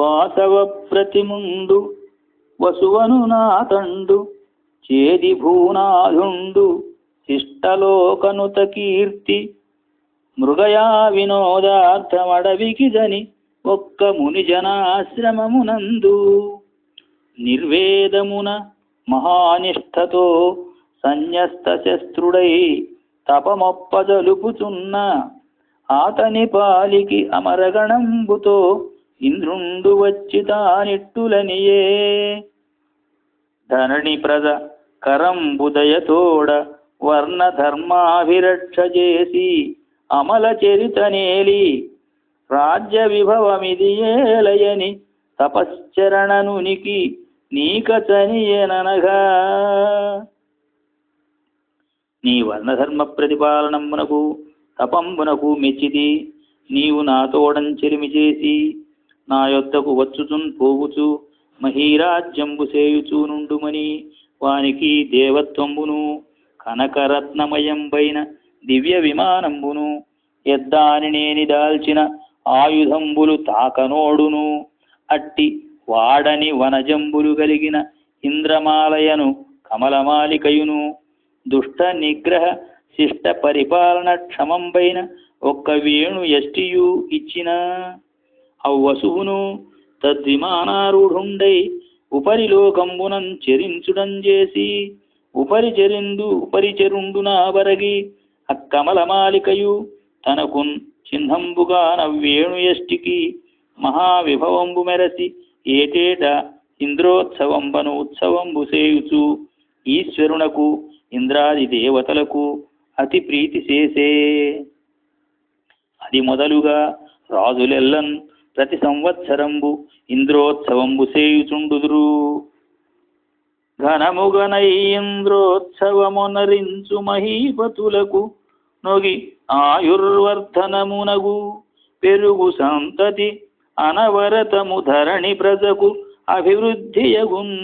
వాసవ ప్రతిముండు వసువను నాతండు చేది భూనాథుండు శిష్టలోకనుత కీర్తి మృగయా వినోదార్థమడవికిదని ఒక్క మునిజనాశ్రమమునందు నిర్వేదమున మహానిష్టతో సన్యస్త శస్త్రుడై తపమొప్పజలుపుచున్న ఆతని పాలికి అమరగణంబుతో ఇంద్రుండు వచ్చి తానిట్టులనియే ధరణి ప్రజ కరంబుదయతోడ వర్ణ ధర్మాభిరక్ష చేసి అమల చరితనేలి రాజ్య విభవమిది ఏలయని తపశ్చరణనునికి నీకచనియననగా నీ వర్ణధర్మ ప్రతిపాలనమునకు తపంబునకు మెచ్చితి. నీవు నాతోడంచెలిమి చేసి నా యొద్దకు వచ్చుచున్ పోవుచు మహీరాజ్యంబు చేయుచూనుండుమని వానికి దేవత్వంబును కనకరత్నమయంబైన దివ్య విమానంబును ఎద్దాని నేని దాల్చిన ఆయుధంబులు తాకనోడును అట్టి వాడని వనజంబులు కలిగిన ఇంద్రమాలయను కమలమాలికయును దుష్ట నిగ్రహ శిష్ట పరిపాలన క్షమంపైన ఒక్క వేణు ఎస్టియు ఇచ్చిన. అవ్వసువును తద్విమానారూఢుండై ఉపరిలోకంబునం చెరించుడం చేసి ఉపరిచెరిందు ఉపరిచెరుండున బరగి అక్కమలమాలికయు తనకున్ చిహ్నంబుగా నవ్వేణు ఎష్టికి మహావిభవంబు మెరసి ఏటేట ఇంద్రోత్సవంబను ఉత్సవంబు సేయుచు ఈశ్వరునకు ఇంద్రాది దేవతలకు అతి ప్రీతి చేసే. అది మొదలుగా రాజులెల్లన్ ప్రతి సంవత్సరంబు ఇంద్రోత్సవంబు సేయుచుండుదురు ఘనముగనై ఇంద్రోత్సవమునరించు మహీపతులకు నొగి ఆయుర్వర్ధనమునగు. పెరుగు సంతతి అనవరతము ధరణి ప్రజకు అభివృద్ధియగున్.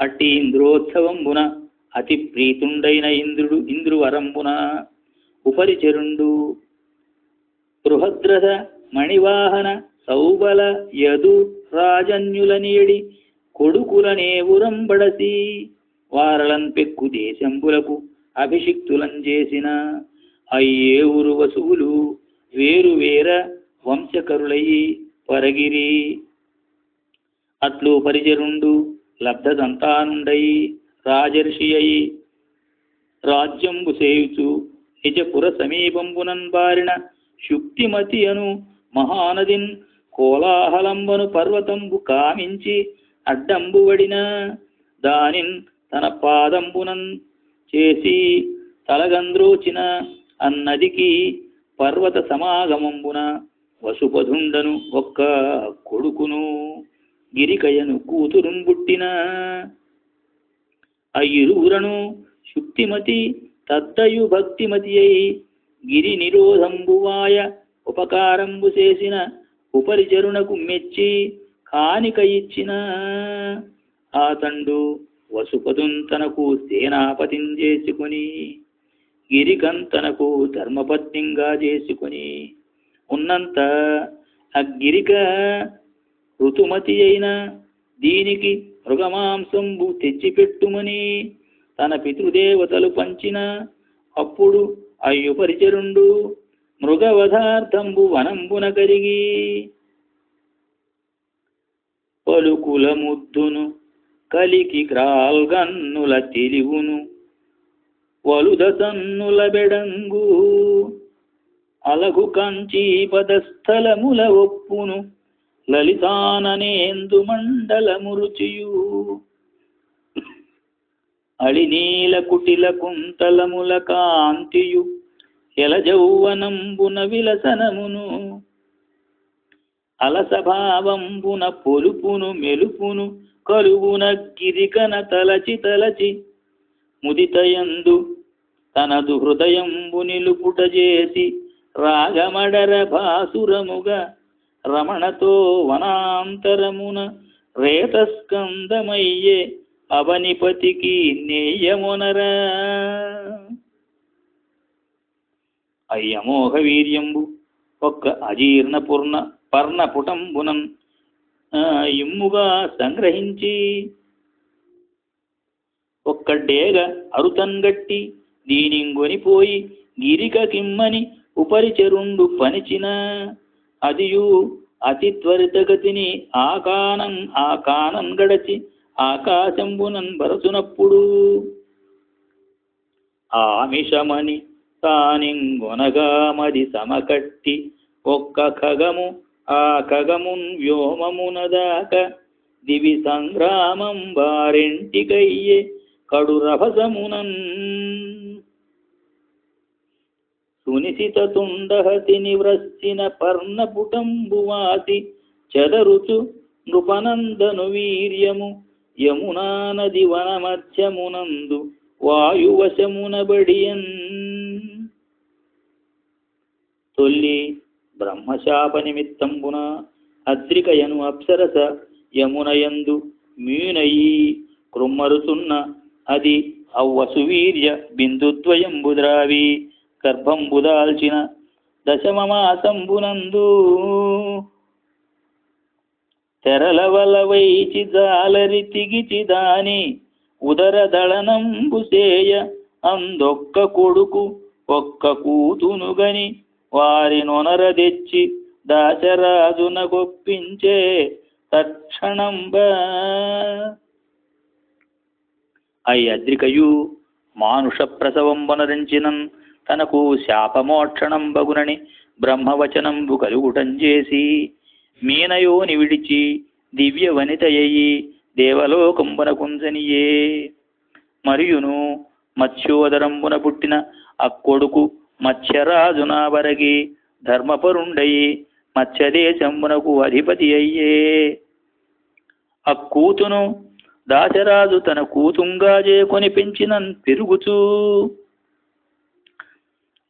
అట్టి ఇంద్రోత్సవంబున అతి ప్రీతుండైన ఇంద్రుడు ఇంద్రువరంబున. ఉపరిచరుండు బృహద్రథ మణివాహన సౌబల యదు రాజన్యుల నీడి కొడుకులనే ఉరంబడసి పెక్కు దేశంబులకు అభిషిక్తులం చేసిన అయ్యేవురు వసువులు వేరు వేర వంశకరులయి పరగిరి. అట్లు పరిచరుండు లబ్ధదంతానుండయి రాజర్షి అయి రాజ్యంబు సేయుచు నిజపుర సమీపంబునన్ బారిన శుక్తిమతి అను మహానదిన్ కోలాహలంబను పర్వతంబు కామించి అడ్డంబు వడిన దానిన్ తన పాదంబునన్ చేసి తలగంద్రోచిన అన్నదికి పర్వత సమాగమంబున వసుపధుండను ఒక్క కొడుకును గిరికయను కూతురుం బుట్టిన అయ్యిరువురను శుక్తిమతి తద్దయు భక్తిమతి అయి గిరి నిరోధంబువాయ ఉపకారంబు చేసిన ఉపరిచరునకు మెచ్చి కానిక ఇచ్చిన ఆ తండు వసుపదుంతనకు తనకు సేనాపతిం చేసుకుని గిరికంతనకు ధర్మపత్నింగా చేసుకుని ఉన్నంత అగ్గిరిక ఋతుమతి అయిన దీనికి మృగమాంసంబు తెచ్చిపెట్టుమని తన పితృదేవతలు పంచిన అప్పుడు అయ్యు పరిచరుండు మృగవధార్థంబు వనంబున కరిగి పలుకుల ముద్దును కలికి క్రాల్గన్నుల తెలివును వలుదసన్నుల బెడంగు అలగు కంచి పదస్థలముల ఒప్పును లలితాననేందు మండలమురుచియు. అళినీల కుటిల కుంతలముల కాంతియు ఎలజౌవనంబున విలసనమును అలసభావంబున పొలుపును మెలుపును కరువున గిరికన తలచి తలచి ముదితయందు తనదు హృదయంబు నిలుపుట చేసి రాగమడర భాసురముగా రమణతో వనాంతరమున రేతస్కందమయ్యే అవనిపతికి నేయమునరా. అయ్యమోహ వీర్యంబు ఒక్క అజీర్ణ పూర్ణ పర్ణ పుటంబునం ఇమ్ముగా సంగ్రహించి ఒక్క డేగ అరుతంగట్టి దీనింగొనిపోయి గిరిక కిమ్మని ఉపరిచరుండు పనిచిన అదియు అతి త్వరితగతిని ఆకానం ఆకానం గడచి ఆకాశంబునన్ బరచునప్పుడు ఆమిషమని తానింగొనగా మది సమకట్టి ఒక్క ఖగము ఆ ఖగమున్ వ్యోమమునదాక దివి సంగ్రామం వారెంటికయ్యే కడు రభసమునన్ సునిశిత తుండహతి నివ్రస్సిన పర్ణపుటంబువాసి చెదరుచు నృపనందను వీర్యము యమునా నది వనమధ్యమునందు వాయువశమునబడియన్. తొల్లి బ్రహ్మశాప నిమిత్తంబున అద్రికయను అప్సరస యమునయందు మీనయి కృమ్మరుతున్న అది అవ్వసువీర్య బిందుద్వయంబుద్రావి గర్భంబుదాల్చిన దశమమాసంబునందు తెరల వలవైచి జాలరి తిగిచి దాని ఉదర దళనంబుసేయ అందొక్క కొడుకు ఒక్క కూతునుగని వారి నొనర తెచ్చి దాశరాజున గొప్పించే తక్షణంబ. అయ్యద్రికయు మానుష ప్రసవంబనరించినన్ తనకు శాపమోక్షణం బగునని బ్రహ్మవచనంబు కలుగుటం చేసి మీనయోని విడిచి దివ్య వనితయ్యి దేవలోకంబున కుంజనియే. మరియును మత్స్యోదరంబున పుట్టిన అక్కొడుకు మత్స్యరాజున వరగి ధర్మపరుండయి మత్స్యదేశంబునకు అధిపతి అయ్యే. అక్కూతును దాశరాజు తన కూతుంగా చేకొని పెంచినన్ పెరుగుచూ.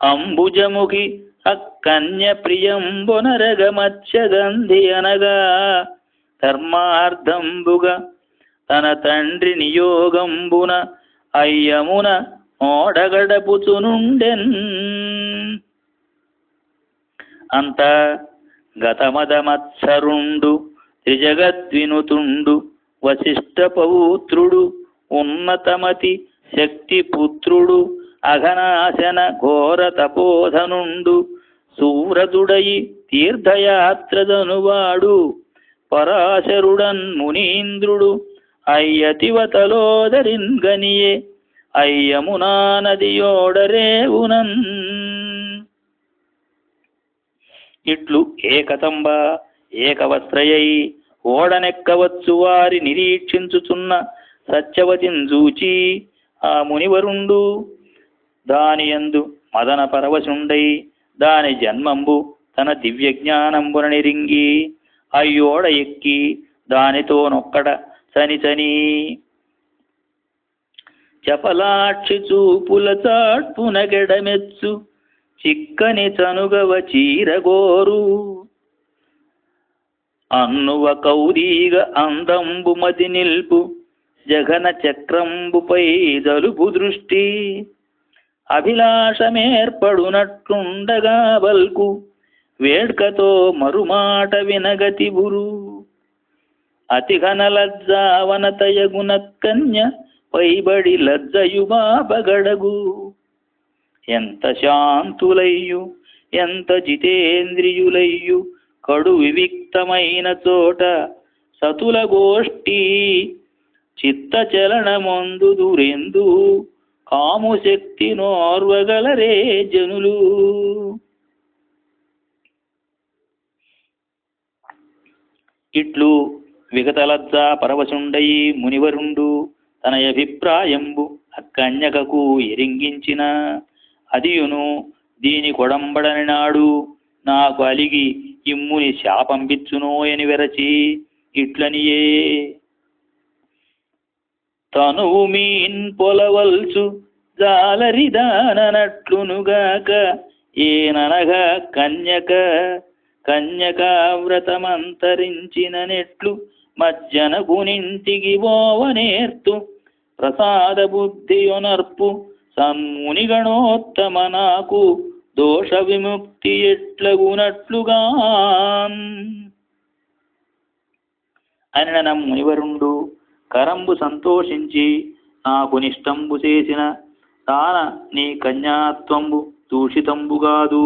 అంబుజముఖి అక్కన్య ప్రియంబునరగమత్స్యగంధి అనగా ధర్మార్థంబుగా తన తండ్రి నియోగంబున అయ్యమున ఓడగడపుచునుండెన్ అంత గతమదమత్సరుండు త్రిజగద్వినుతుండు వశిష్ఠ పౌత్రుడు ఉన్నతమతి శక్తి పుత్రుడు అఘనాశన ఘోర తపోధనుండు. సూరదుడయి తీర్థయాత్రదనువాడు. పరాశరుడన్ మునీంద్రుడు అయ్యతివతలోదరిన్ గనియే అయ్యమునా నదియోడరేవునన్ ఇట్లు ఏకతంబ ఏకవస్త్రయై ఓడనెక్కవచ్చు వారి నిరీక్షించుచున్న సత్యవతిని చూచి ఆ మునివరుండు దానియందు మదన పరవశుండై దాని జన్మంబు తన దివ్య జ్ఞానంబున నిరింగి అయ్యోడ ఎక్కి దానితో నొక్కడ చని చని. చపలాక్షి చూపుల చాట్పున గెడమెచ్చు చిక్కని చనుగవ చీరగోరు అన్నువ కౌరీగ అందంబు మది నిల్పు జగన చక్రంబుపై జలుపు దృష్టి. అభిలాషమేర్పడునట్లుండగా బల్కు. వేడ్కతో మరుమాట వినగతి బురు అతిఘన లజ్జావనతయగున కన్య పైబడి లజ్జయుబాపగడగు. ఎంత శాంతులయ్యు ఎంత జితేంద్రియులయ్యు కడు వివిక్తమైన చోట సతుల గోష్ఠి చిత్తచలనమందు దురెందు. కాము శక్తి నోర్వగలరే జనులు. ఇట్లు విగతలజ్జ పరవశుండయి మునివరుండు తన అభిప్రాయంబు అక్కన్యకకు ఎరింగించిన. అదియును దీని కొడంబడని నాడు నాకు అలిగి ఇమ్ముని శాపంపిచ్చునోయని వెరచి ఇట్లనియే తనువు మీన్ పొలవల్చు జాలరిదాననట్లునుగాక ఏననగా కన్యక కన్యకావ్రతమంతరించిన నెట్లు మజ్జన గునింటికి పోవనేర్తు ప్రసాద బుద్ధియునర్పు సన్మునిగణోత్తమ నాకు దోష విముక్తి ఎట్లగునట్లుగా అని నమ్మునివరుండు. కరంబు సంతోషించి నాకు నిష్టంబు చేసిన తాన నీ కన్యాత్వంబు దూషితంబుగాదు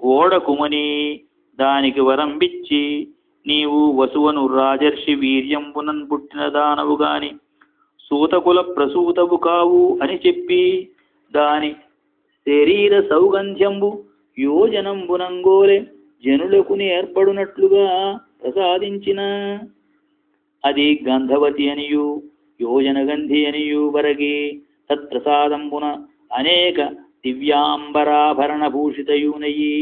ఓడకుమని దానికి వరంబిచ్చి నీవు వసువను రాజర్షి వీర్యంబునన్ పుట్టిన దానవు గాని సూతకుల ప్రసూతవు కావు అని చెప్పి దాని శరీర సౌగంధ్యంబు యోజనంబునంగోలే జనులకు ఏర్పడునట్లుగా ప్రసాదించిన అది గంధవతి అనియు యోజనగంధి అనియు వరగి. తత్ప్రసాదంబున అనేక దివ్యాంబరాభరణ భూషితయునయి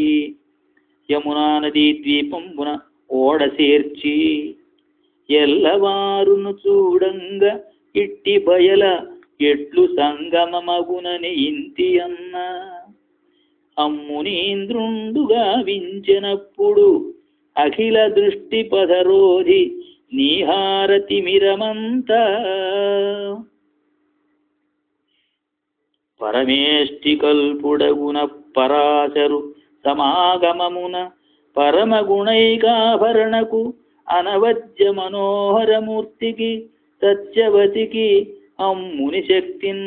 యమునా నదీ ద్వీపంబున ఓడసేర్చి. ఎల్లవారును చూడంగ ఇట్టి బయల ఎట్లు సంగమమగునని ఇంతి అన్న. అమ్మునీంద్రుండుగా వించినప్పుడు అఖిల దృష్టి పదరోధి నీహారతిమిరమంత. పరమేష్టి కల్పుడగున పరాశరు సమాగమమున పరమగుణైకాభరణకు అనవద్య మనోహరమూర్తికి సత్యవతికి అమ్ముని శక్తిన్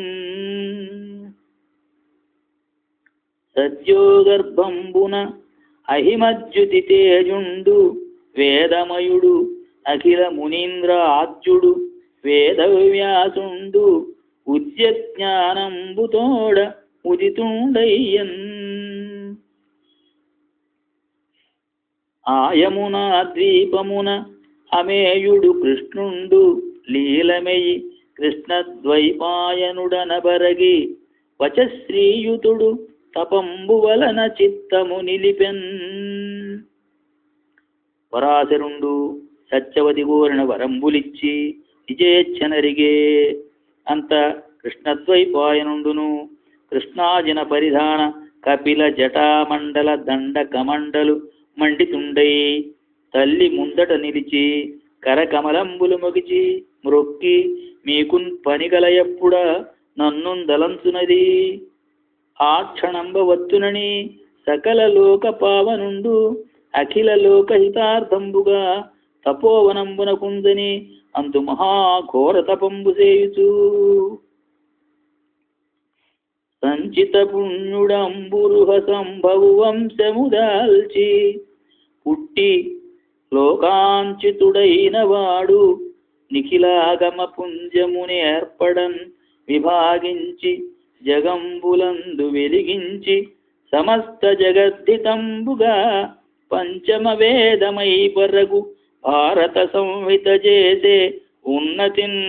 సత్యోగర్భంబున అహిమజ్యుతి తేజుండు వేదమయుడు అఖిల మునీంద్ర ఆద్యుడు వేదవ్యాసుండు ఉద్యజ్ఞానంబుతోడ ఉదితుండయ్యన్. ఆయమున ద్వీపమున అమేయుడు కృష్ణుండు లీలమయి కృష్ణద్వైపాయనుడనబరగి వచశ్రీయుతుడు తపంబు వలన చిత్తము నిలిపెన్. పరాశరుండు సత్యవతి కోరిన వరంబులిచ్చి నిజేచ్చనరిగే అంత కృష్ణద్వైపాయనుండును. కృష్ణాజిన పరిధాన కపిల జటామండల దండ కమండలు మండితుండై తల్లి ముందట నిలిచి కరకమలంబులు మొగిచి మ్రొక్కి మీకున్ పనిగలయప్పుడ నన్నుందలంచునది. ఆ క్షణంబ వత్తునని సకల లోక పావనుండు అఖిల లోక హితార్థంబుగా తపోవనంబున కుందని అందు మహాఘోర తపంబు చేయుచు. సంచిత పుణ్యుడంబురుహ సంభవు వంశముదాల్చి పుట్టి లోకాంచితుడైన వాడు నిఖిలాగమ పుంజముని ఏర్పడన్ విభాగించి జగంబులందు వెలిగించి సమస్త జగద్ధితంబుగా పంచమ వేదమై పరగు భారత సంహిత చేసే ఉన్నతిన్